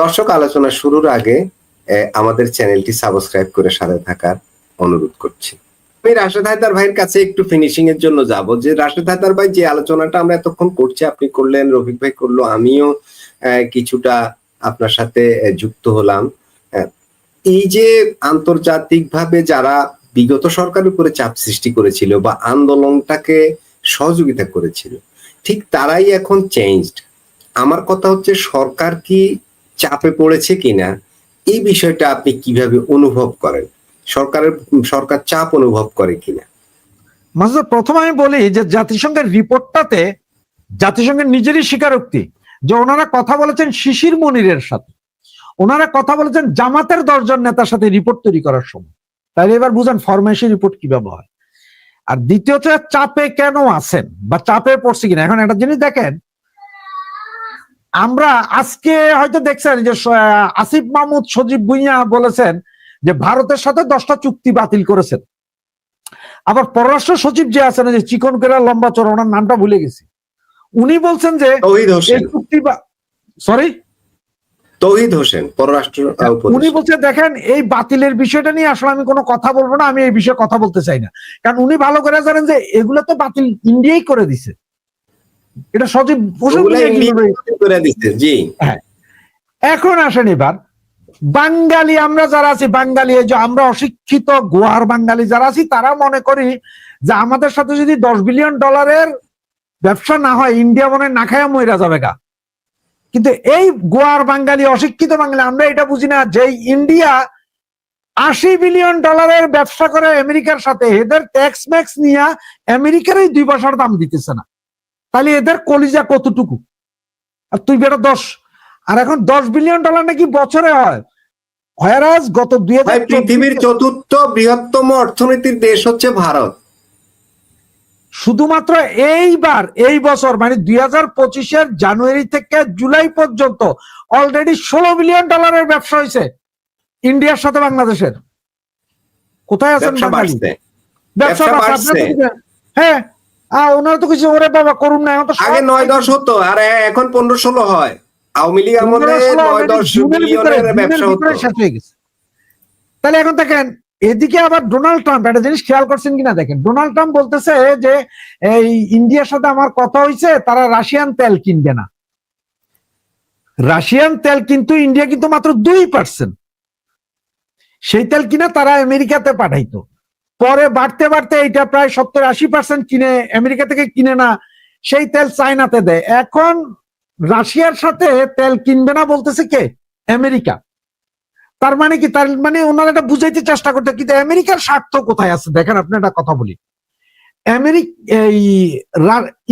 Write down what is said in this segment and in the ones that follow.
দর্শক, আলোচনা শুরুর আগে আমাদের চ্যানেলটি সাবস্ক্রাইব করে সাথে থাকার অনুরোধ করছি। আমি রাশেদ হায়দার ভাইয়ের কাছে একটু ফিনিশিং এর জন্য যাব। যে রাশেদ হায়দার ভাই, যে আলোচনাটা আমরা এতক্ষণ করছি, আপনি করলেন, রফিক ভাই করল, আমিও কিছুটা আপনার সাথে যুক্ত হলাম। এই যে আন্তর্জাতিকভাবে যারা বিগত সরকারের উপরে চাপ সৃষ্টি করেছিল বা আন্দোলনটাকে সহযোগিতা করেছিল, ঠিক তারাই এখন চেঞ্জড আমার কথা হচ্ছে, সরকার কি চাপে পড়েছে কিনা, এই বিষয়টা আপনি কীভাবে অনুভব করেন? সরকারের, সরকার চাপ অনুভব করে কিনা? মাসুদ প্রথম আমি বলি যে জাতিসংঘের রিপোর্টটাতে জাতিসংঘের নিজেরই স্বীকারোক্তি যে ওনারা কথা বলেছেন শিশির মনিরের সাথে। ওনারা কথা বলেছেন জামাতের দশজন নেতার সাথে রিপোর্ট তৈরি করার সময়। তাহলে এবার বুঝেন ফরমেশি রিপোর্ট কীভাবে হয়। আর দ্বিতীয়ত, চাপে কেন আছেন বা চাপে পড়ছে কিনা? এখন একটা জিনিস দেখেন আমরা আজকে হয়তো দেখছেন যে আসিফ মাহমুদ সজীব ভুইয়া বলেছেন যে ভারতের সাথে দশটা চুক্তি বাতিল করেছেন। আবার পররাষ্ট্র সচিব যে আছেন যে চিকন কেরা লম্বা চড়া ওনার নামটা ভুলে গেছি। উনি বলছেন যে এই চুক্তি সরি? তৌহিদ হোসেন পররাষ্ট্র উনি উপদেষ্টা। বলছে দেখেন এই বাতিলের বিষয়টা নিয়ে আসলে আমি কোনো কথা বলব না আমি এই বিষয়ে কথা বলতে চাই না। কারণ উনি ভালো করে জানেন যে এগুলো তো বাতিল ইন্ডিয়াই করে দিছে। এটা সচিব জি। এখন আসেন এবার। বাঙালি আমরা যারা আছি বাঙালি এই যে আমরা অশিক্ষিত গোয়ার বাঙালি যারা আছি তারা মনে করি যে আমাদের সাথে যদি দশ বিলিয়ন ডলারের ব্যবসা না হয় ইন্ডিয়া মনে না খায়া মইরা যাবে গা। কিন্তু এই গোয়ার বাঙালি অশিক্ষিত বাঙালি আমরা এটা বুঝি না যে ইন্ডিয়া আশি বিলিয়ন ডলারের ব্যবসা করে আমেরিকার সাথে এদের ট্যাক্স ম্যাক্স নিয়ে আমেরিকারই দুই পয়সার দাম দিতেছে না। তাহলে এদের কলিজা কতটুকু? আর তুই বেটা দশ। আর এখন দশ বিলিয়ন ডলার নাকি বছরে হয়। হয়ারাজ গত দুই পৃথিবীর চতুর্থ বৃহত্তম অর্থনীতির দেশ হচ্ছে ভারত। শুধুমাত্র এইবার এই বছর মানে দুই হাজার পঁচিশের জানুয়ারি থেকে জুলাই পর্যন্ত অলরেডি ষোলো বিলিয়ন ডলারের ব্যবসা হয়েছে ইন্ডিয়ার সাথে বাংলাদেশের। কোথায় আছেন ব্যবসা বাঙালি? হ্যাঁ। আহ, ওনারা তো কিছু ওরে বাবা করুন না তো আগে নয় দশ হতো আর এখন পনেরো ষোলো হয়। আওয়ামী লীগ আমলে নয় দশ ব্যবসা হতো। তাহলে এখন দেখেন এদিকে আবার ডোনাল্ড ট্রাম্প একটা জিনিস খেয়াল করছেন কিনা দেখেন ডোনাল্ড ট্রাম্প বলতেছে যে এই ইন্ডিয়ার সাথে আমার কথা হয়েছে তারা রাশিয়ান তেল কিনবে না। রাশিয়ান তেল কিন্তু ইন্ডিয়া কিন্তু মাত্র দুই পার্সেন্ট সেই তেল কিনা তারা আমেরিকাতে পাঠাইতো। পরে বাড়তে বাড়তে এটা প্রায় সত্তর আশি পার্সেন্ট কিনে আমেরিকা থেকে কিনে না, সেই তেল চায়নাতে দেয়। এখন রাশিয়ার সাথে তেল কিনবে না বলতেছে কে? আমেরিকা। তার মানে কি? তার মানে ওনারা এটা বুঝাইতে চেষ্টা করতে, কিন্তু আমেরিকার স্বার্থ কোথায় আছে? দেখেন, আপনি একটা কথা বলি। আমেরিক, এই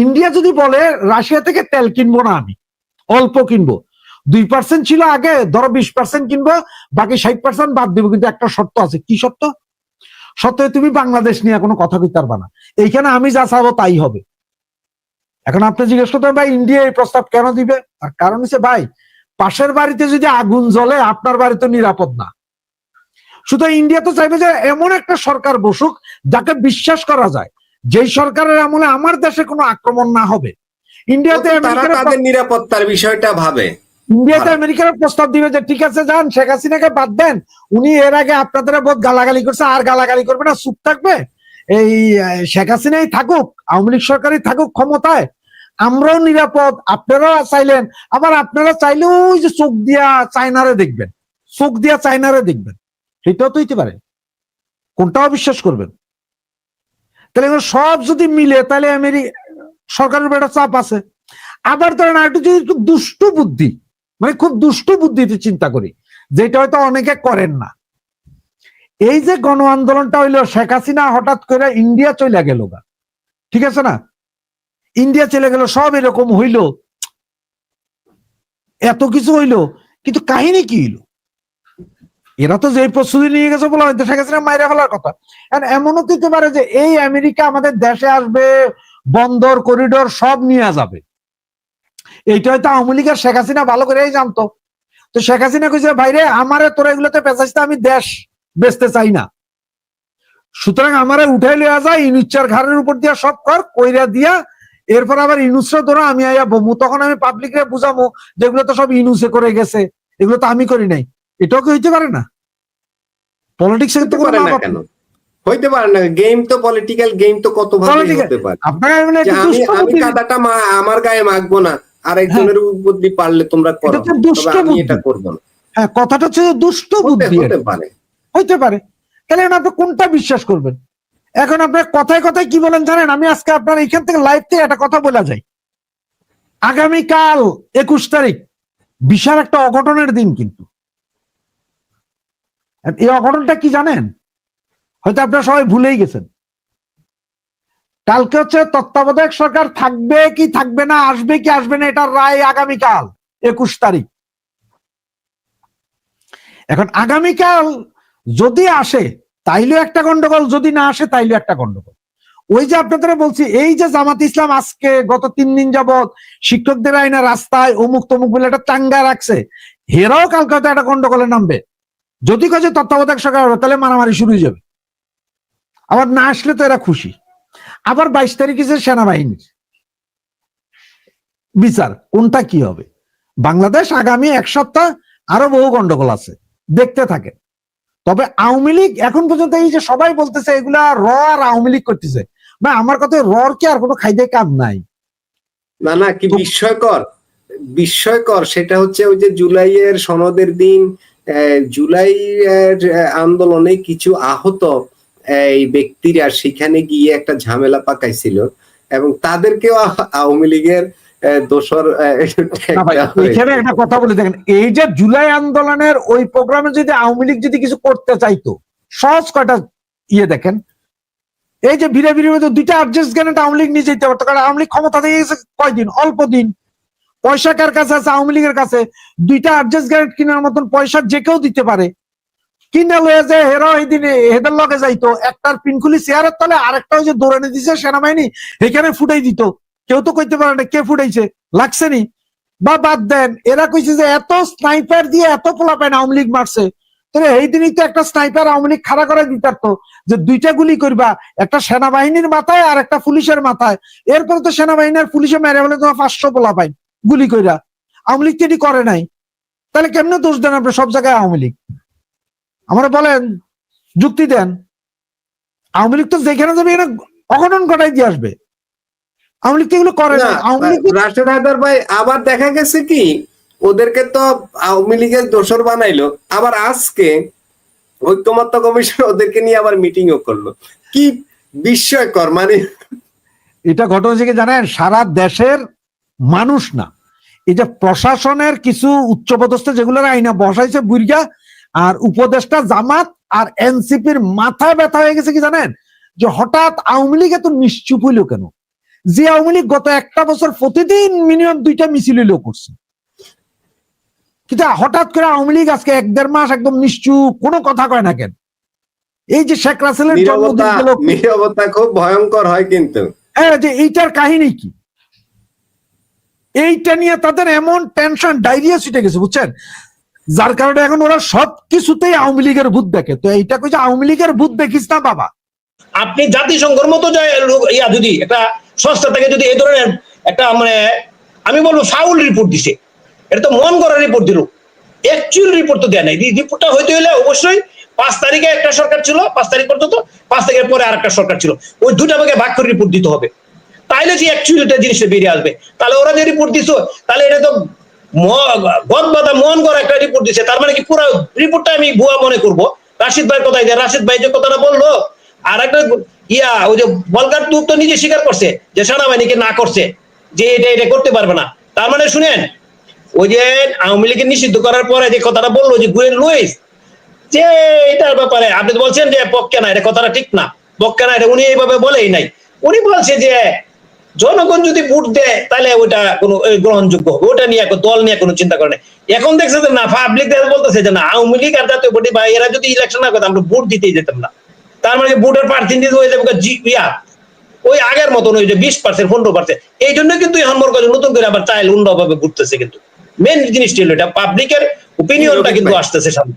ইন্ডিয়া যদি বলে, রাশিয়া থেকে তেল কিনবো না আমি, অল্প কিনবো। দুই পার্সেন্ট ছিল আগে, ধরো বিশ পার্সেন্ট কিনবো, বাকি ষাট পার্সেন্ট বাদ দিব, কিন্তু একটা শর্ত আছে। কি শর্ত? শর্ত তুমি বাংলাদেশ নিয়ে কোনো কথা কইতে পারবা না। এইখানে আমি যা চাবো তাই হবে। এখন আপনি জিজ্ঞেস করতে ভাই ইন্ডিয়া এই প্রস্তাব কেন দিবে? আর কারণ হচ্ছে ভাই পাশের বাড়িতে যদি আগুন জ্বলে আপনার বাড়ি তো নিরাপদ না। শুধু ইন্ডিয়া তো চাইবে যে এমন একটা সরকার বসুক যাকে বিশ্বাস করা যায় যেই সরকারের আমলে আমার দেশে কোনো আক্রমণ না হবে। ইন্ডিয়াতে তাদের নিরাপত্তার বিষয়টা ভাবে। ইন্ডিয়াতে আমেরিকার প্রস্তাব দিবে যে, ঠিক আছে, যান, শেখ হাসিনাকে বাদ দেন। উনি এর আগে আপনাদের বহুত গালাগালি করছে, আর গালাগালি করবে না, চুপ থাকবে। এই শেখ হাসিনাই থাকুক, আওয়ামী লীগ সরকারই থাকুক ক্ষমতায়। আমরাও নিরাপদ, আপনারাও চাইলেন। আবার আপনারা চাইলেও ওই যে চোখ দিয়া চায়নারে দেখবেন, চোখ দিয়া চায়নারে দেখবেন। সেটাও তো হইতে পারে। কোনটাও বিশ্বাস করবেন। তাহলে সব যদি মিলে, তাহলে আমেরি, সরকারের উপর চাপ আছে। আবার ধরেন আর একটু যদি একটু দুষ্টু বুদ্ধি মানে খুব দুষ্টু বুদ্ধিতে চিন্তা করি, যেটা হয়তো অনেকে করেন না। এই যে গণ আন্দোলনটা হইল, শেখ হাসিনা হঠাৎ করে ইন্ডিয়া চলে গেল গা। ঠিক আছে না? ইন্ডিয়া চলে গেল, সব এরকম হইল। এত কিছু হইল, কিন্তু কাহিনী কি হইল? এরা তো যে প্রস্তুতি নিয়ে গেছে বলে হয়তো শেখ হাসিনা মাইরা ফেলার কথা। এমনও তো হতে পারে যে এই আমেরিকা আমাদের দেশে আসবে, বন্দর করিডোর সব নিয়ে যাবে। এইটা হয়তো আওয়ামী লীগের শেখ হাসিনা ভালো করেই জানতো। তো শেখ হাসিনা কইছে ভাইরে আমারে তোরা এগুলোতে পেঁচাইতে আমি দেশ বেচতে চাই না। সুতরাং আমারে উঠাই লইয়া যায় ইনুচ্চার ঘাড়ের উপর দিয়া সব কর কইরা দিয়া এরপর আবার ইনুসরা ধরো আমি আইয়া বমু। তখন আমি পাবলিকরে বুঝামু যেগুলো তো সব ইনুসে করে গেছে এগুলো তো আমি করি নাই। এটাও কি হইতে পারে না? পলিটিক্স তো কোনো পারে না কেন? হইতে পারে না। গেম তো পলিটিক্যাল গেম তো কত ভাবে হতে পারে? আপনারা মানে আমি কাদাটা আমার গায়ে মাখবো না। আর একজনের বুদ্ধি পারলে তোমরা করো আমি। এটা করব না। হ্যাঁ কথাটা হচ্ছে দুষ্ট বুদ্ধি। হতে পারে। হইতে পারে। তাহলে আপনি কোনটা বিশ্বাস করবেন? এখন আপনার কথায় কথায় কি বলেন জানেন? আমি আজকে আপনার এখান থেকে লাইভ থেকে একটা কথা বলা যায় আগামীকাল একুশ তারিখ বিশাল একটা অঘটনের দিন কিন্তু। এই অঘটনটা কি জানেন? হয়তো আপনারা সবাই ভুলেই গেছেন। কালকে হচ্ছে তত্ত্বাবধায়ক সরকার থাকবে কি থাকবে না, আসবে কি আসবে না, এটার রায় আগামীকাল, একুশ তারিখ। এখন আগামীকাল যদি আসে তাইলেও একটা গন্ডগোল, যদি না আসে তাইলেও একটা গন্ডগোল। ওই যে আপনাদের বলছি, এই যে জামাত ইসলাম আজকে গত তিন দিন যাবৎ শিক্ষকদের আইনা রাস্তায় অমুক তমুক বলে একটা চাঙ্গা রাখছে, হেরাও কালকে হয়তো একটা গন্ডগোলে নামবে। যদি কাজে তত্ত্বাবধায়ক সরকার হবে, তাহলে মারামারি শুরু হয়ে যাবে। আবার না আসলে তো এরা খুশি। আবার বাইশ তারিখে যে সেনাবাহিনীর বিচার কোনটা কি হবে? বাংলাদেশ আগামী এক সপ্তাহ আরও বহু গন্ডগোল আছে দেখতে থাকে। তবে আওয়ামী লীগ এখন পর্যন্ত এই যে সবাই বলতেছে এগুলা র আর আওয়ামী লীগ করতেছে না আমার কথা রর কি আর কোনো খাইদে কাজ নাই? না না কি বিস্ময়কর বিস্ময়কর সেটা হচ্ছে ওই যে জুলাইয়ের সনদের দিন জুলাই আন্দোলনে কিছু আহত আহ, এই ব্যক্তিরা সেখানে গিয়ে একটা ঝামেলা পাকাইছিল এবং তাদেরকেও আওয়ামী লীগের দোসর। এখানে একটা কথা বলে দেখেন এই যে জুলাই আন্দোলনের ওই প্রোগ্রামে যদি আওয়ামী লীগ যদি কিছু করতে চাইতো সহজ কয়টা ইয়ে দেখেন? এই যে ভিড়ে ভিড়ে মধ্যে দুইটা অ্যাডজাস্ট গ্যানেট আওয়ামী লীগ নিয়ে যেতে পারতো কারণ আওয়ামী লীগ ক্ষমতা থেকে গেছে কয়দিন? অল্প দিন। পয়সা কার কাছে আছে? আওয়ামী লীগের কাছে। দুইটা অ্যাডজাস্ট গ্যানেট কেনার মতন পয়সা যে কেউ দিতে পারে। কিনে লয়ে যে হেরা এই দিনে হেদের লগে যাইতো। একটার পিনকুলি চেয়ারের তলে, আরেকটা ওই যে দৌড়ানি দিছে সেনাবাহিনী, এখানে ফুটাই দিত। কেউ তো কইতে পারে না কে ফুটাইছে, লাগছে নি? বা বাদ দেন, এরা কইছে যে এত স্নাইপার দিয়ে এত পোলা পায় আওয়ামী লীগ মারছে। তাহলে এই দিনই তো একটা স্নাইপার আওয়ামী লীগ খাড়া করে দিতে পারতো যে দুইটা গুলি করবা, একটা সেনাবাহিনীর মাথায় আর একটা পুলিশের মাথায়। এরপরে তো সেনাবাহিনী আর পুলিশে মেরে বলে তোমার পাঁচশো পোলা পাই গুলি কইরা। আওয়ামী লীগ তো করে নাই। তাহলে কেমনে দোষ দেন আপনি সব জায়গায় আওয়ামী লীগ? আমরা বলেন যুক্তি দেন। আওয়ামী লীগ তো যেখানে যাবে এখানে অঘটন ঘটাই দিয়ে আসবে। আওয়ামী লীগ তো এগুলো করে না। আওয়ামী লীগ হায়দার ভাই আবার দেখা গেছে কি ওদেরকে তো আওয়ামী লীগের দোসর বানাইলো। আবার আজকে ঐক্যমত্য কমিশন ওদেরকে নিয়ে আবার মিটিংও করল। কি বিস্ময়কর মানে এটা ঘটনা হচ্ছে কি জানেন? সারা দেশের মানুষ না। এই যে প্রশাসনের কিছু উচ্চপদস্থ যেগুলোর আইনা বসাইছে বুর্গা আর উপদেষ্টা জামাত আর এনসিপির মাথা ব্যথা হয়ে গেছে কি জানেন? যে হঠাৎ আওয়ামী লীগ এত নিশ্চুপ হইল কেন? যে আওয়ামী লীগ গত একটা বছর প্রতিদিন মিনিমাম দুইটা মিছিল হইলেও করছে। কিন্তু হঠাৎ করে আওয়ামী লীগ আজকে এক দেড় মাস একদম নিশ্চুপ কোনো কথা কয় না কেন? এই যে শেখ রাসেলের জন্মদিন নীরবতা খুব ভয়ঙ্কর হয় কিন্তু। হ্যাঁ যে এইটার কাহিনী কি? এইটা নিয়ে তাদের এমন টেনশন ডায়রিয়া ছুটে গেছে বুঝছেন? যার কারণে এখন ওরা সব কিছুতেই আওয়ামী লীগের ভূত দেখে। তো এইটা কইছে আওয়ামী লীগের ভূত দেখিস না বাবা। আপনি জাতিসংঘের মতো ইয়া যদি একটা সংস্থা থেকে যদি এই ধরনের একটা মানে আমি বলব ফাউল রিপোর্ট দিছে। এটা তো মন করা রিপোর্ট দিল। অ্যাকচুয়াল রিপোর্ট তো দেয় নাই। রিপোর্টটা হইতে হলে অবশ্যই পাঁচ তারিখে একটা সরকার ছিল, পাঁচ তারিখ পর্যন্ত, পাঁচ তারিখের পরে আরেকটা সরকার ছিল। ওই দুটা ভাগে ভাগ করে রিপোর্ট দিতে হবে। তাইলে যে অ্যাকচুয়ালিটা জিনিসটা বেরিয়ে আসবে। তাহলে ওরা যে রিপোর্ট দিছো, তাহলে এটা তো গদ বাধা মন করা একটা রিপোর্ট দিছে। তার মানে কি পুরো রিপোর্টটা আমি ভুয়া মনে করব? রাশিদ ভাই কথাই দেয় রাশিদ ভাই যে কথাটা বলল, আর একটা ইয়া, ওই যে বলকার তো নিজে স্বীকার করছে, যে সেনাবাহিনীকে না করছে, যে এটা এটা করতে পারবে না। তার মানে শুনেন, ওই যে আওয়ামী লীগের নিষিদ্ধ করার পরে যে কথাটা বলল যে গুয়েন লুইস, যে এটার ব্যাপারে আপনি বলছেন যে পক্ষে না, এটা কথাটা ঠিক না। পক্ষে না, এটা উনি এইভাবে বলেই নাই। উনি বলছে যে জনগণ যদি ভোট দেয় তাহলে ওইটা কোনো গ্রহণযোগ্য হবে। ওটা নিয়ে দল নিয়ে কোনো চিন্তা করে না এখন দেখছে যে না পাবলিক বলতেছে যে না আওয়ামী লীগ আর জাতীয় পার্টি বা এরা যদি ইলেকশন না করতো আমরা ভোট দিতেই যেতাম না। তার মানে ভোটের পার্সেন্টেজ হয়ে যাবে ইয়া। ওই আগের মতন ওই যে বিশ পার্সেন্ট পনেরো পার্সেন্ট এই জন্য কিন্তু এখন মনে করেন নতুন করে আবার চাইল অন্যভাবে ঘুরতেছে কিন্তু। মেন জিনিসটা হলো এটা পাবলিকের ওপিনিয়নটা কিন্তু আসতেছে সামনে।